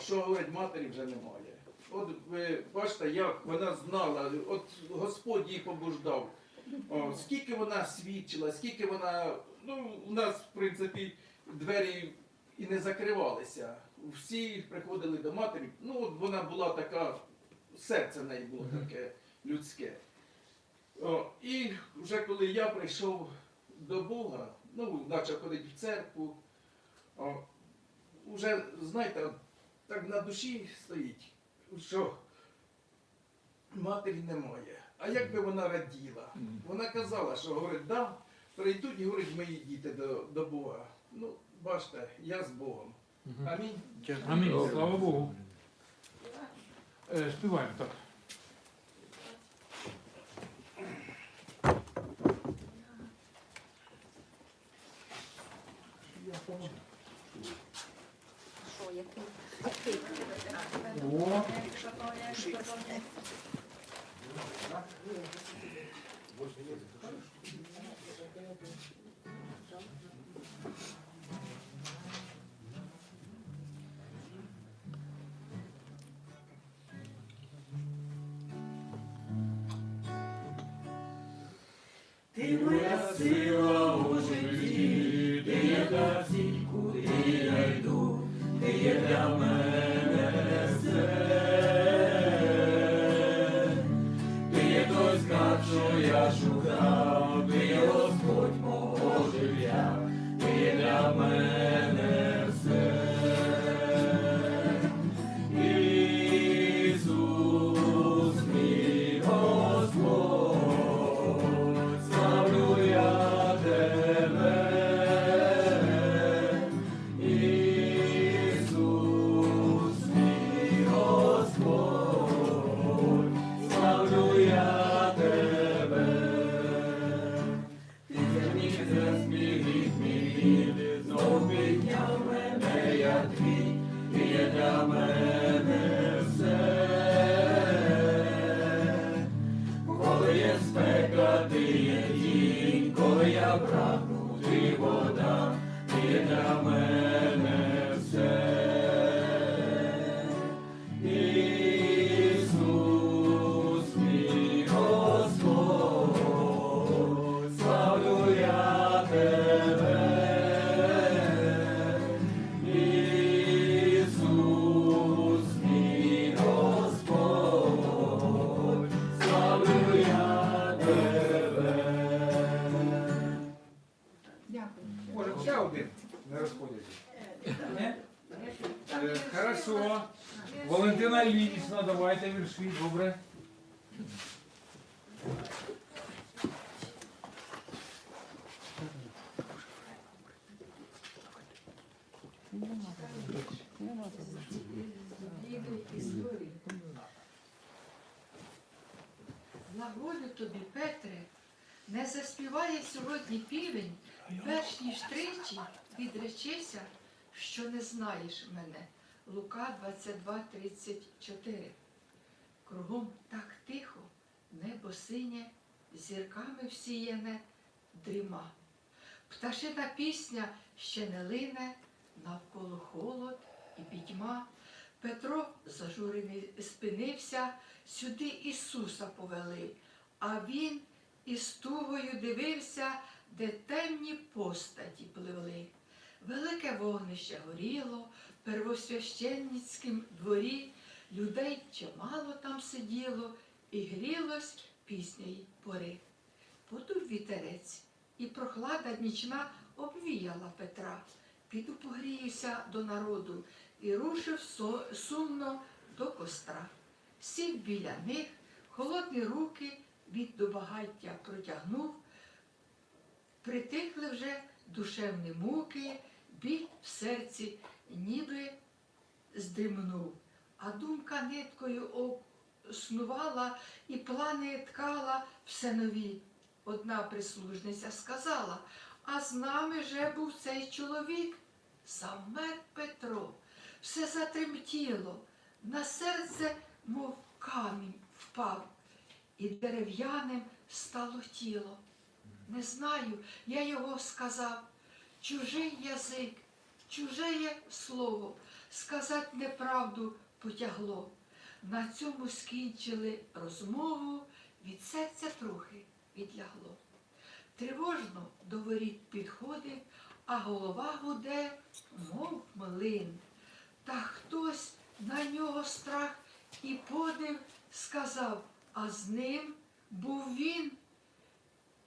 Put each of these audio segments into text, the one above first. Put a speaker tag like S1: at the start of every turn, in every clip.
S1: Що говорить, матері вже немає. От ви бачите, як вона знала, от Господь її побуждав. О, скільки вона свідчила, скільки вона. Ну, у нас, в принципі, двері і не закривалися. Всі приходили до матері. Ну, от вона була така, серце в неї було таке людське. О, і вже коли я прийшов до Бога, ну, почав ходити в церкву, о, вже, знаєте, так на душі стоїть, що матері немає. А як би вона раділа? Вона казала, що говорить, да, прийдуть і говорить мої діти до, до Бога. Ну, бачите, я з Богом. Амінь.
S2: Амінь, слава Богу. Е, Співаємо так.
S3: Що, який? Який?
S2: О,
S4: Ти
S2: Давайте вірші, добре.
S5: Благою тобі, Петре, не заспіває сьогодні півень, перш ніж тричі відречися, що не знаєш мене. Лука 22:34. Кругом так тихо, небо синє, зірками всіяне дріма. Пташина пісня ще не лине, навколо холод і пітьма. Петро зажурений спинився, сюди Ісуса повели, а він із тугою дивився, де темні постаті пливли. Велике вогнище горіло в первосвященницькім дворі, людей чимало там сиділо і грілось піснеї пори. Подув вітерець, і прохлада нічна обвіяла Петра. Піду погріюся до народу і рушив сумно до костра. Сів біля них, холодні руки від до багаття протягнув, притихли вже душевні муки, біль в серці ніби здримнув. А думка ниткою снувала і плани ткала все нові. Одна прислужниця сказала, а з нами же був цей чоловік. Завмер Петро, все затремтіло, на серце, мов камінь впав, і дерев'яним стало тіло. Не знаю, я його сказав, чужий язик, чуже слово, сказати неправду потягло. На цьому скінчили розмову, від серця трохи відлягло. Тривожно до воріт підходив, а голова гуде, мов млин. Та хтось на нього страх і подив сказав, а з ним був він.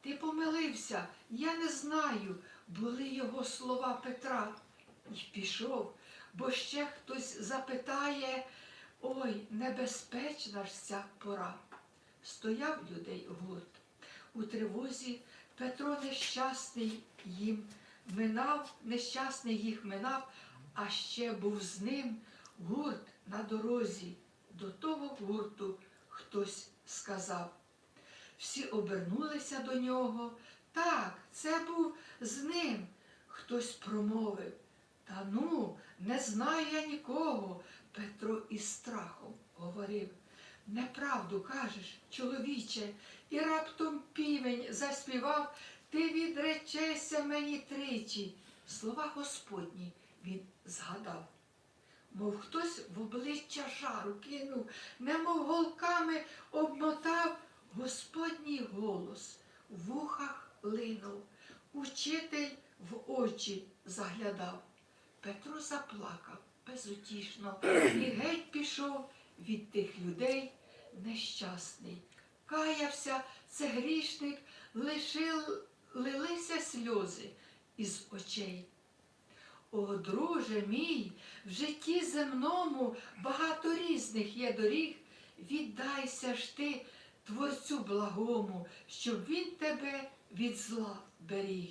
S5: Ти помилився, я не знаю, були його слова Петра. І пішов, бо ще хтось запитає, ой, небезпечна ж ця пора. Стояв людей гурт. У тривозі Петро нещасний їм минав, нещасний їх минав, а ще був з ним гурт на дорозі. До того гурту хтось сказав. Всі обернулися до нього. Так, це був з ним. Хтось промовив. Та ну, не знаю я нікого. Петро із страхом говорив. Неправду кажеш, чоловіче, і раптом півень заспівав, ти відречешся мені тричі. Слова Господні він згадав. Мов хтось в обличчя жару кинув, немов голками обмотав Господній голос в вухах линув, учитель в очі заглядав. Петро заплакав безутішно і геть пішов від тих людей нещасний. Каявся це грішник, лишив, лилися сльози із очей. О, друже мій, в житті земному багато різних є доріг. Віддайся ж ти Творцю благому, щоб він тебе від зла беріг.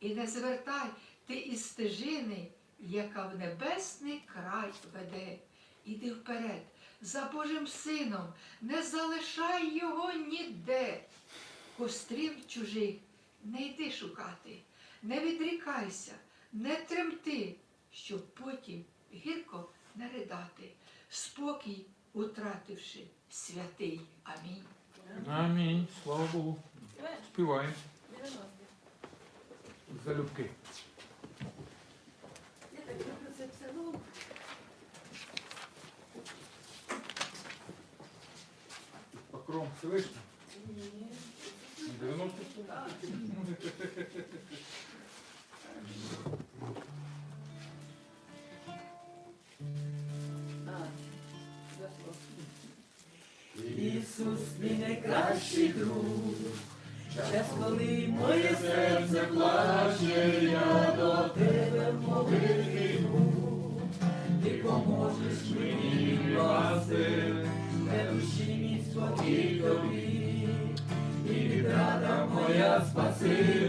S5: І не звертай ти із стежини, яка в небесний край веде. Іди вперед, за Божим сином, не залишай його ніде. Кострів чужих не йди шукати, не відрікайся, не тремти, щоб потім гірко не ридати, спокій утративши святий. Амінь.
S2: Амінь. Слава Богу. Співаємо. Залюбки.
S6: Я так люблю це село.
S2: Покром Всевишній.
S6: Ні.
S2: 90
S6: Так. А, зашло.
S4: Ісус, мій найкращий друг, час, коли моє серце плаче, відрада моя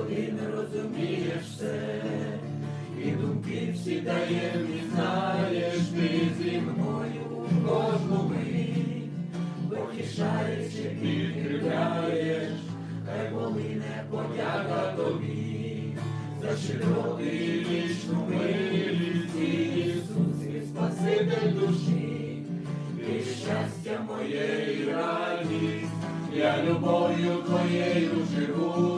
S4: один розумієш все, і думки всі таємні знаєш, ти зі мною в кожну мить, потішаєш і підкріпляєш, хай полине подяка тобі, за і вічну милість, і Ісус, і Спаситель душі, ти щастя моє і радість, я любов'ю твоєю живу, і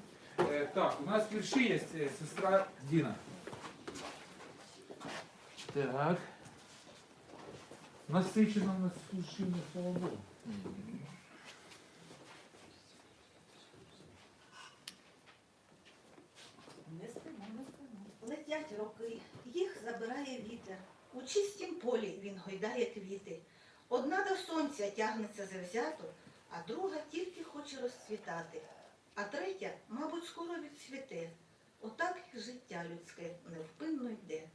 S2: Так, у нас вірші є, е, сестра Діна. Так. Насичено у нас віршів, слава Богу.
S6: Не спимо.
S7: Летять роки, їх забирає вітер. У чистім полі він гойдає квіти. Одна до сонця тягнеться завзято, а друга тільки хоче розцвітати. А третя, мабуть, скоро відцвіте. Отак і життя людське невпинно йде.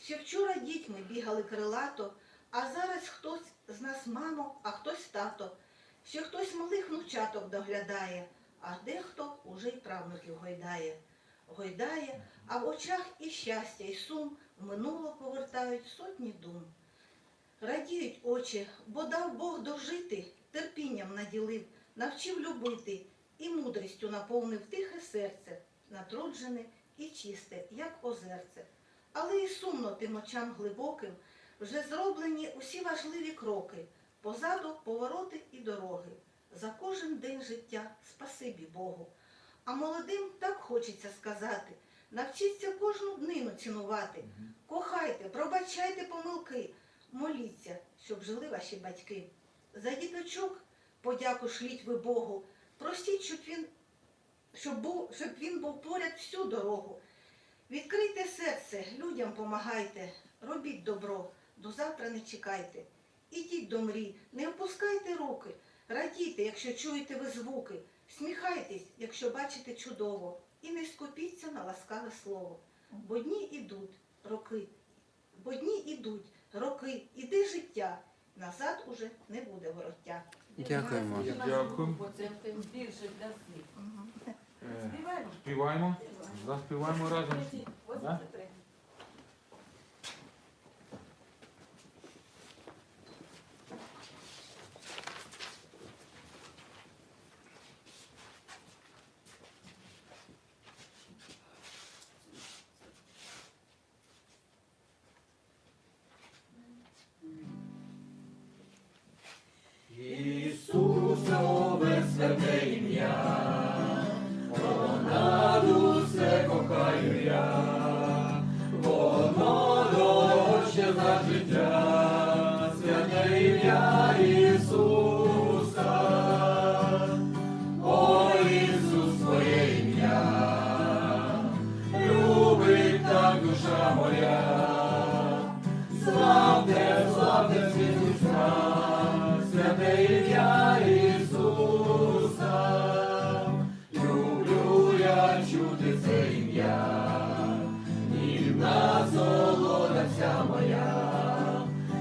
S7: Ще вчора дітьми бігали крилато, а зараз хтось з нас мамо, а хтось тато. Ще хтось малих внучаток доглядає, а дехто уже й правнуків гойдає. Гойдає, а в очах і щастя, і сум в минуло повертають сотні дум. Радіють очі, бо дав Бог дожити, терпінням наділив, навчив любити і мудрістю наповнив тихе серце, натруджене і чисте, як озерце. Але і сумно тим очам глибоким вже зроблені усі важливі кроки, позаду повороти і дороги. За кожен день життя спасибі Богу. А молодим так хочеться сказати, навчіться кожну днину цінувати. Кохайте, пробачайте помилки, моліться, щоб жили ваші батьки. За діточок подяку шліть ви Богу, простіть, щоб він, щоб, був, щоб він був поряд всю дорогу. Відкрийте серце, людям помагайте, робіть добро, до завтра не чекайте. Ідіть до мрій, не опускайте руки, радійте, якщо чуєте ви звуки, сміхайтесь, якщо бачите чудово, і не скупіться на ласкаве слово. Бо дні ідуть, роки, бо дні ідуть, роки, іде життя, назад уже не буде вороття.
S8: Дякуємо.
S2: Дякую.
S6: Це більше для.
S2: Е,
S6: Співаємо?
S2: Співаємо. Заспіваємо разом. Да?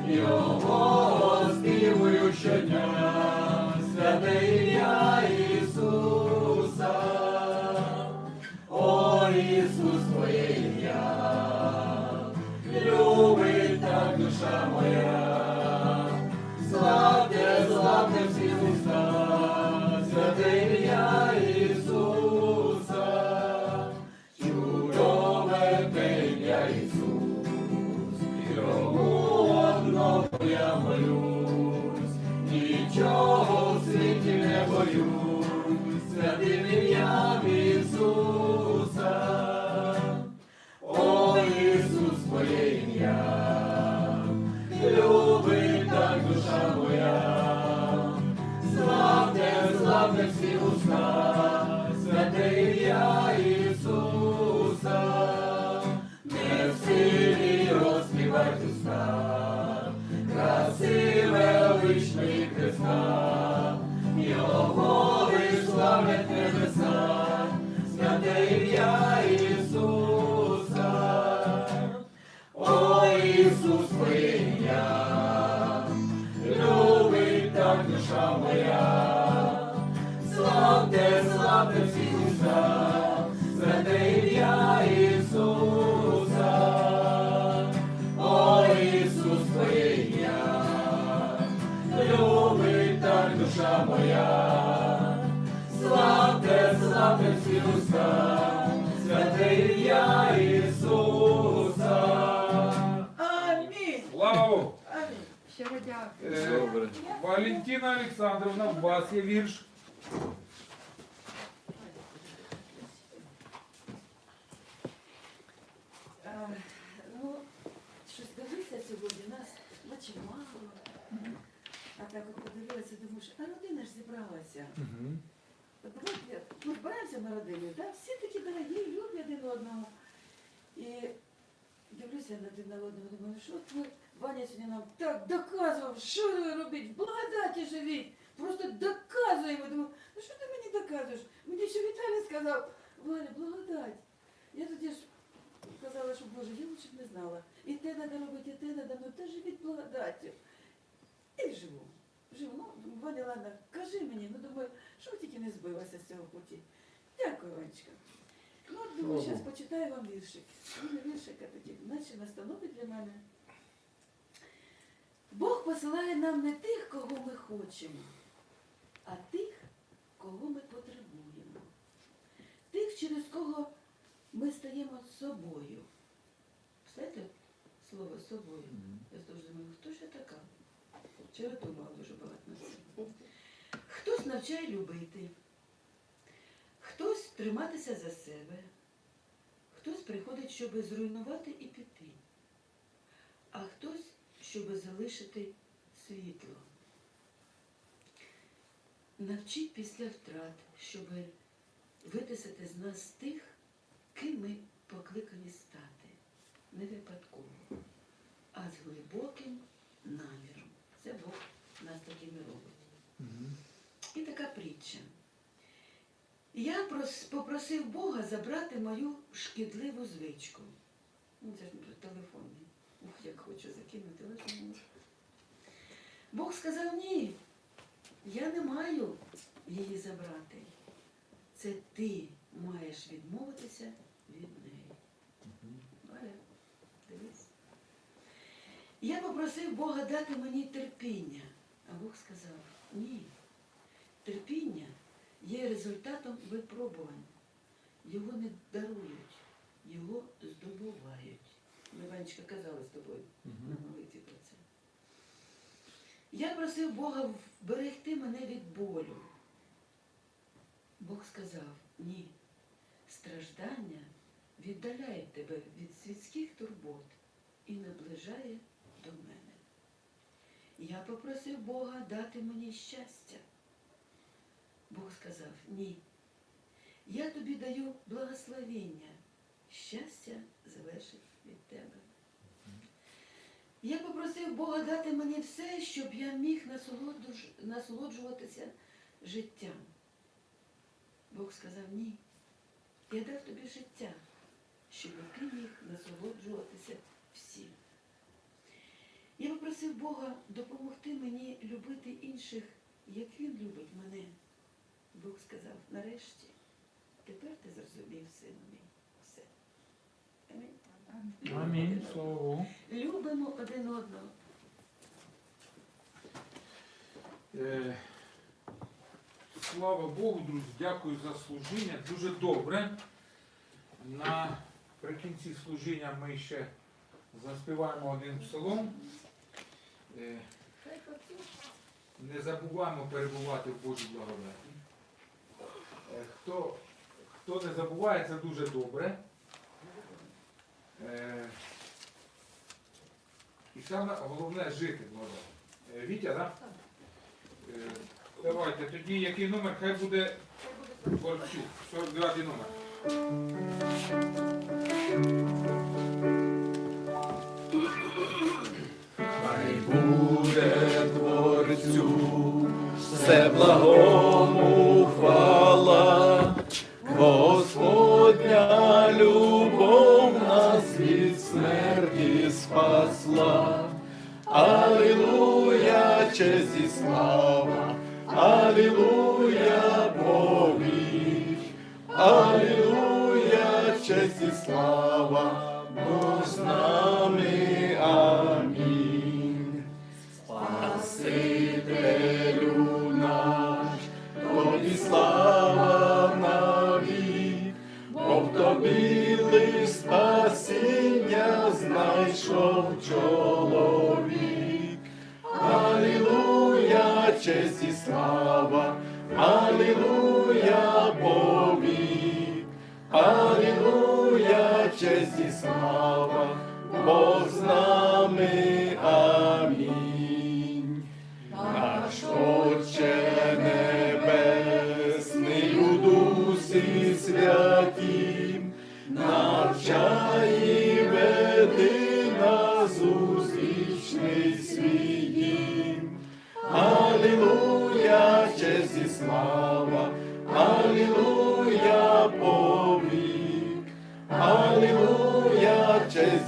S4: Його всі уста, святе ім'я Ісуса, о Ісус твоє любить так душа моя, славте, славте всі уста, святе ім'я Ісуса.
S6: Амінь.
S2: Слава.
S3: Щиро дякую.
S2: Е, Валентина Олександровна, у вас є вірш.
S6: Е, Ну, щось дивися сьогодні, нас наче мало. А так от подивилася, думаєш, а родина ж зібралася. Давайте, ну, збираємося на родину, так? Всі такі дорогі, люблять один одного. І дивимося на один на одного, думаю, що от ви, Ваня сьогодні нам так доказував, що ви робіть, в благодаті живіть, просто доказуємо. Думаю, ну що ти мені доказуєш? Мені ще Віталій сказав, Валя, благодать. Я тоді ж казала, що Боже, я лучше б не знала. І те треба робити, і те треба, ну та живіть благодаттю. І живу. Живу. Ну, Ваня, ладно, кажи мені, ну думаю, що тільки не збилася з цього путі. Дякую, Ванечка. Ну, от, думаю, зараз почитаю вам віршик. Ну, віршик, а тоді, наче настанови для мене. Бог посилає нам не тих, кого ми хочемо, а тих, кого ми потребуємо. Тих, через кого ми стаємо собою. Знаєте, слово собою. Я завжди думаю, хто ж я така? Вчора думала дуже багато на це. Хтось навчає любити, хтось триматися за себе, хтось приходить, щоб зруйнувати і піти, а хтось, щоб залишити світло. Навчить після втрат, щоб витисати з нас тих, ким ми покликані стати, не випадково, а з глибоким наміром. Це Бог нас такими робить. І така притча. Я попросив Бога забрати мою шкідливу звичку. Ну, це ж телефон. Ух, як хочу закинути, але не можу. Бог сказав ні. Я не маю її забрати. Це ти маєш відмовитися від неї. Валя, дивись. Я попросив Бога дати мені терпіння, а Бог сказав ні. Терпіння є результатом випробувань. Його не дарують, його здобувають. Ми, Ванечка, казали з тобою на молитві про це. Я просив Бога вберегти мене від болю. Бог сказав, ні, страждання віддаляє тебе від світських турбот і наближає до мене. Я попросив Бога дати мені щастя. Бог сказав, ні. Я тобі даю благословення. Щастя залежить від тебе. Я попросив Бога дати мені все, щоб я міг насолоджуватися життям. Бог сказав ні. Я дав тобі життя, щоб ти міг насолоджуватися всім. Я попросив Бога допомогти мені любити інших, як Він любить мене. Бог сказав, нарешті, тепер ти зрозумів, сину мій, все. Амінь.
S2: Амінь. Слава
S6: Любимо один одного.
S2: Е, Слава Богу, друзі, дякую за служіння. Дуже добре. Наприкінці служіння ми ще заспіваємо один псалом. Е, Не забуваємо перебувати в Божій благодаті. Е, Хто, хто не забуває, це дуже добре. Е, І саме головне жити благодаті. Е, Вітя, так? Давайте, тоді який номер? Хай буде Борчук, 49 номер.
S9: Буде Творцю, все благому хвала, Господня любов нас від смерті спасла. Алілуя, честь і слава, Алілуя, Богів, Алілуя, честь і слава, Бог честь і слава, Алілуя, Бовік. Алілуя, честь і слава, Бог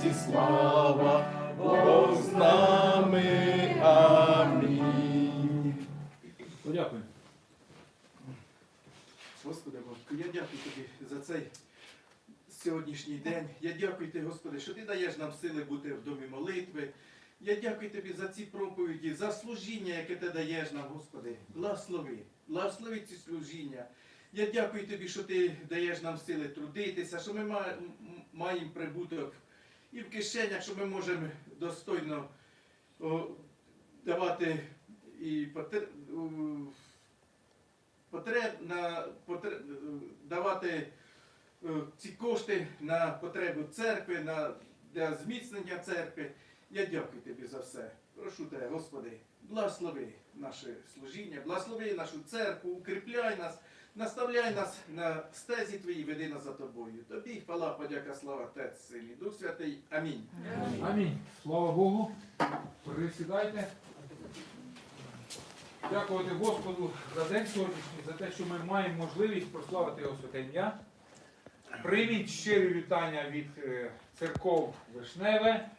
S4: честь і слава, Бог з нами. Амінь.
S2: Дякую.
S1: Господи Боже, я дякую тобі за цей сьогоднішній день. Я дякую тобі, Господи, що ти даєш нам сили бути в домі молитви. Я дякую тобі за ці проповіді, за служіння, яке ти даєш нам, Господи. Благослови, благослови ці служіння. Я дякую тобі, що ти даєш нам сили трудитися, що ми маємо прибуток і в кишенях, що ми можемо достойно давати і потр... потреб на потреб, давати е, ці кошти на потребу церкви, на для зміцнення церкви. Я дякую тобі за все. Прошу тебе, Господи, благослови наше служіння, благослови нашу церкву, укріпляй нас, наставляй нас на стезі твої, веди нас за тобою. Тобі хвала, подяка, слава Отець, Син і Дух Святий. Амінь.
S2: Амінь. Слава Богу. Присідайте. Дякувати Господу за день сьогоднішній, за те, що ми маємо можливість прославити його святе ім'я. Прийміть щирі вітання від е, церков Вишневе,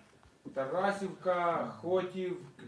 S2: Тарасівка, Хотів,